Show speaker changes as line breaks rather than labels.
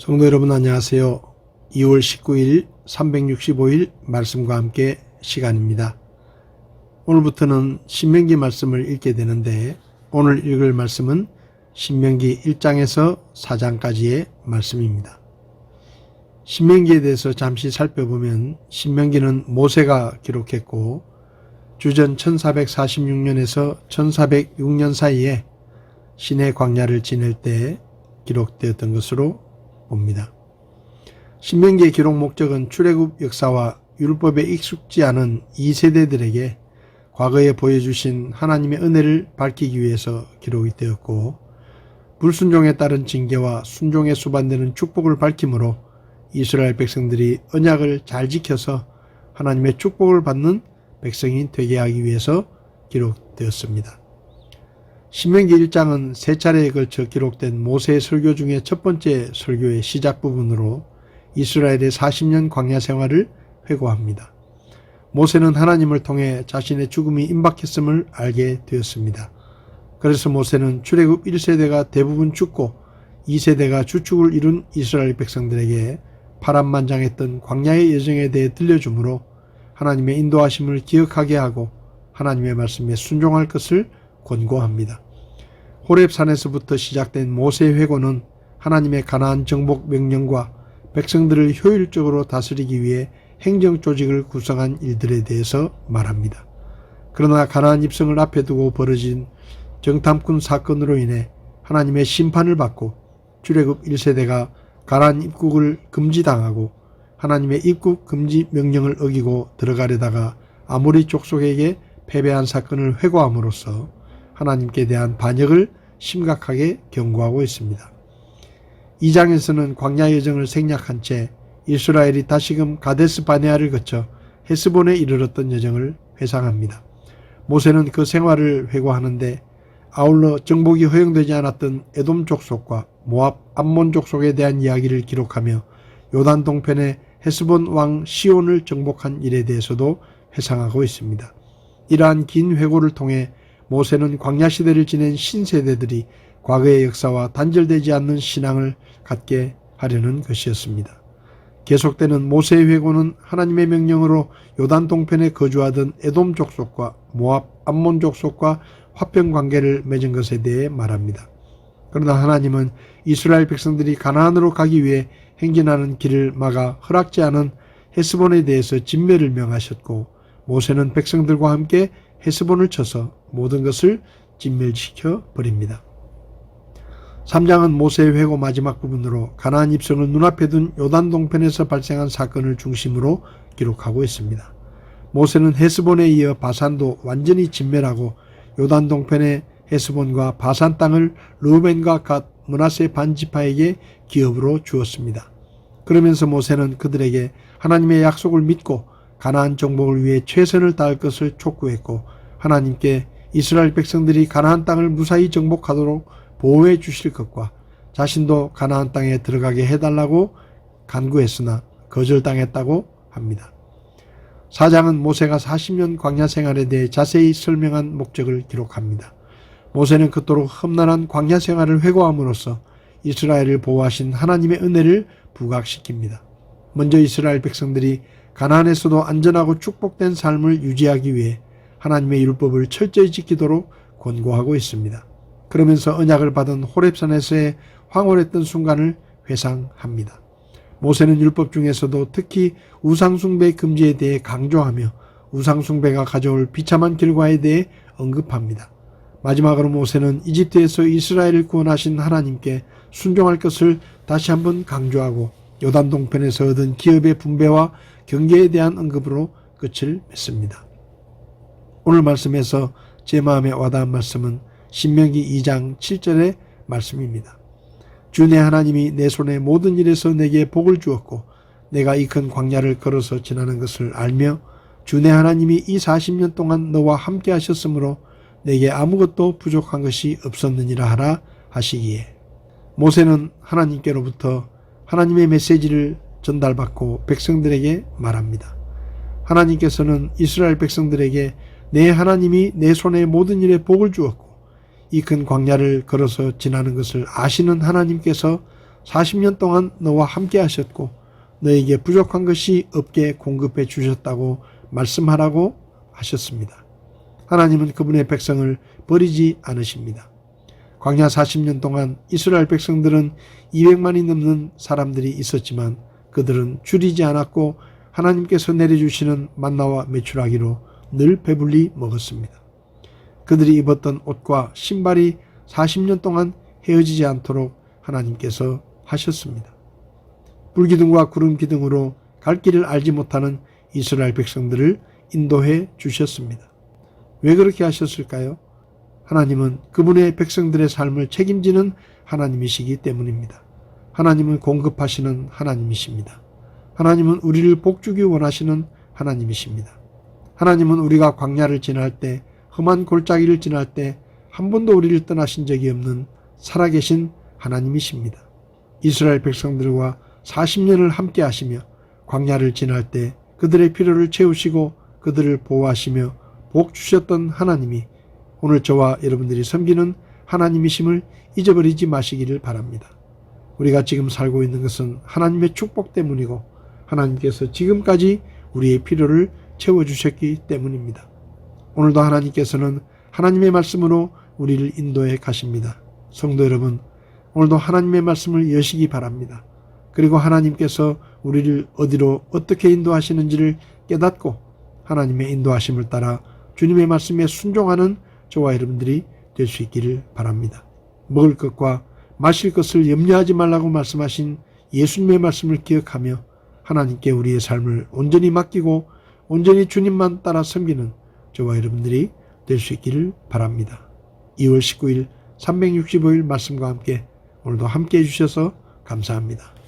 성도 여러분 안녕하세요. 2월 19일 365일 말씀과 함께 시간입니다. 오늘부터는 신명기 말씀을 읽게 되는데 오늘 읽을 말씀은 신명기 1장에서 4장까지의 말씀입니다. 신명기에 대해서 잠시 살펴보면 신명기는 모세가 기록했고 주전 1446년에서 1406년 사이에 신의 광야를 지낼 때 기록되었던 것으로 봅니다. 신명기의 기록 목적은 출애굽 역사와 율법에 익숙지 않은 2세대들에게 과거에 보여주신 하나님의 은혜를 밝히기 위해서 기록이 되었고 불순종에 따른 징계와 순종에 수반되는 축복을 밝히므로 이스라엘 백성들이 언약을 잘 지켜서 하나님의 축복을 받는 백성이 되게 하기 위해서 기록되었습니다. 신명기 1장은 세 차례에 걸쳐 기록된 모세의 설교 중에 첫 번째 설교의 시작 부분으로 이스라엘의 40년 광야 생활을 회고합니다. 모세는 하나님을 통해 자신의 죽음이 임박했음을 알게 되었습니다. 그래서 모세는 출애굽 1세대가 대부분 죽고 2세대가 주축을 이룬 이스라엘 백성들에게 파란만장했던 광야의 여정에 대해 들려주므로 하나님의 인도하심을 기억하게 하고 하나님의 말씀에 순종할 것을 권고합니다. 호렙산에서부터 시작된 모세의 회고는 하나님의 가나안 정복 명령과 백성들을 효율적으로 다스리기 위해 행정 조직을 구성한 일들에 대해서 말합니다. 그러나 가나안 입성을 앞에 두고 벌어진 정탐꾼 사건으로 인해 하나님의 심판을 받고 출애굽 1세대가 가나안 입국을 금지당하고 하나님의 입국 금지 명령을 어기고 들어가려다가 아모리 족속에게 패배한 사건을 회고함으로써 하나님께 대한 반역을 심각하게 경고하고 있습니다. 2장에서는 광야 여정을 생략한 채 이스라엘이 다시금 가데스 바네아를 거쳐 헤스본에 이르렀던 여정을 회상합니다. 모세는 그 생활을 회고하는데 아울러 정복이 허용되지 않았던 에돔 족속과 모압 암몬 족속에 대한 이야기를 기록하며 요단 동편의 헤스본 왕 시온을 정복한 일에 대해서도 회상하고 있습니다. 이러한 긴 회고를 통해 모세는 광야 시대를 지낸 신세대들이 과거의 역사와 단절되지 않는 신앙을 갖게 하려는 것이었습니다. 계속되는 모세의 회고는 하나님의 명령으로 요단 동편에 거주하던 에돔 족속과 모압 암몬 족속과 화평 관계를 맺은 것에 대해 말합니다. 그러나 하나님은 이스라엘 백성들이 가나안으로 가기 위해 행진하는 길을 막아 허락지 않은 헤스본에 대해서 진멸을 명하셨고 모세는 백성들과 함께 헤스본을 쳐서 모든 것을 진멸시켜 버립니다. 3장은 모세의 회고 마지막 부분으로 가나안 입성을 눈앞에 둔 요단 동편에서 발생한 사건을 중심으로 기록하고 있습니다. 모세는 헤스본에 이어 바산도 완전히 진멸하고 요단 동편의 헤스본과 바산 땅을 루벤과 갓 문하세 반지파에게 기업으로 주었습니다. 그러면서 모세는 그들에게 하나님의 약속을 믿고 가나안 정복을 위해 최선을 다할 것을 촉구했고 하나님께 이스라엘 백성들이 가나안 땅을 무사히 정복하도록 보호해 주실 것과 자신도 가나안 땅에 들어가게 해달라고 간구했으나 거절당했다고 합니다. 사장은 모세가 40년 광야 생활에 대해 자세히 설명한 목적을 기록합니다. 모세는 그토록 험난한 광야 생활을 회고함으로써 이스라엘을 보호하신 하나님의 은혜를 부각시킵니다. 먼저 이스라엘 백성들이 가나안에서도 안전하고 축복된 삶을 유지하기 위해 하나님의 율법을 철저히 지키도록 권고하고 있습니다. 그러면서 언약을 받은 호렙산에서의 황홀했던 순간을 회상합니다. 모세는 율법 중에서도 특히 우상숭배 금지에 대해 강조하며 우상숭배가 가져올 비참한 결과에 대해 언급합니다. 마지막으로 모세는 이집트에서 이스라엘을 구원하신 하나님께 순종할 것을 다시 한번 강조하고 요단 동편에서 얻은 기업의 분배와 경계에 대한 언급으로 끝을 맺습니다. 오늘 말씀에서 제 마음에 와닿은 말씀은 신명기 2장 7절의 말씀입니다. 주내 하나님이 내 손에 모든 일에서 내게 복을 주었고 내가 이 큰 광야를 걸어서 지나는 것을 알며 주내 하나님이 이 40년 동안 너와 함께 하셨으므로 내게 아무것도 부족한 것이 없었느니라 하라 하시기에 모세는 하나님께로부터 하나님의 메시지를 전달받고 백성들에게 말합니다. 하나님께서는 이스라엘 백성들에게 내 하나님이 내 손에 모든 일에 복을 주었고 이 큰 광야를 걸어서 지나는 것을 아시는 하나님께서 40년 동안 너와 함께 하셨고 너에게 부족한 것이 없게 공급해 주셨다고 말씀하라고 하셨습니다. 하나님은 그분의 백성을 버리지 않으십니다. 광야 40년 동안 이스라엘 백성들은 200만이 넘는 사람들이 있었지만 그들은 줄이지 않았고 하나님께서 내려주시는 만나와 메추라기로 늘 배불리 먹었습니다. 그들이 입었던 옷과 신발이 40년 동안 헤어지지 않도록 하나님께서 하셨습니다. 불기둥과 구름 기둥으로 갈 길을 알지 못하는 이스라엘 백성들을 인도해 주셨습니다. 왜 그렇게 하셨을까요? 하나님은 그분의 백성들의 삶을 책임지는 하나님이시기 때문입니다. 하나님은 공급하시는 하나님이십니다. 하나님은 우리를 복주기 원하시는 하나님이십니다. 하나님은 우리가 광야를 지날 때, 험한 골짜기를 지날 때 한 번도 우리를 떠나신 적이 없는 살아계신 하나님이십니다. 이스라엘 백성들과 40년을 함께 하시며 광야를 지날 때 그들의 필요를 채우시고 그들을 보호하시며 복 주셨던 하나님이 오늘 저와 여러분들이 섬기는 하나님이심을 잊어버리지 마시기를 바랍니다. 우리가 지금 살고 있는 것은 하나님의 축복 때문이고 하나님께서 지금까지 우리의 필요를 채워주셨기 때문입니다. 오늘도 하나님께서는 하나님의 말씀으로 우리를 인도해 가십니다. 성도 여러분, 오늘도 하나님의 말씀을 여시기 바랍니다. 그리고 하나님께서 우리를 어디로 어떻게 인도하시는지를 깨닫고 하나님의 인도하심을 따라 주님의 말씀에 순종하는 저와 여러분들이 될 수 있기를 바랍니다. 먹을 것과 마실 것을 염려하지 말라고 말씀하신 예수님의 말씀을 기억하며 하나님께 우리의 삶을 온전히 맡기고 온전히 주님만 따라 섬기는 저와 여러분들이 될 수 있기를 바랍니다. 2월 19일 365일 말씀과 함께 오늘도 함께 해주셔서 감사합니다.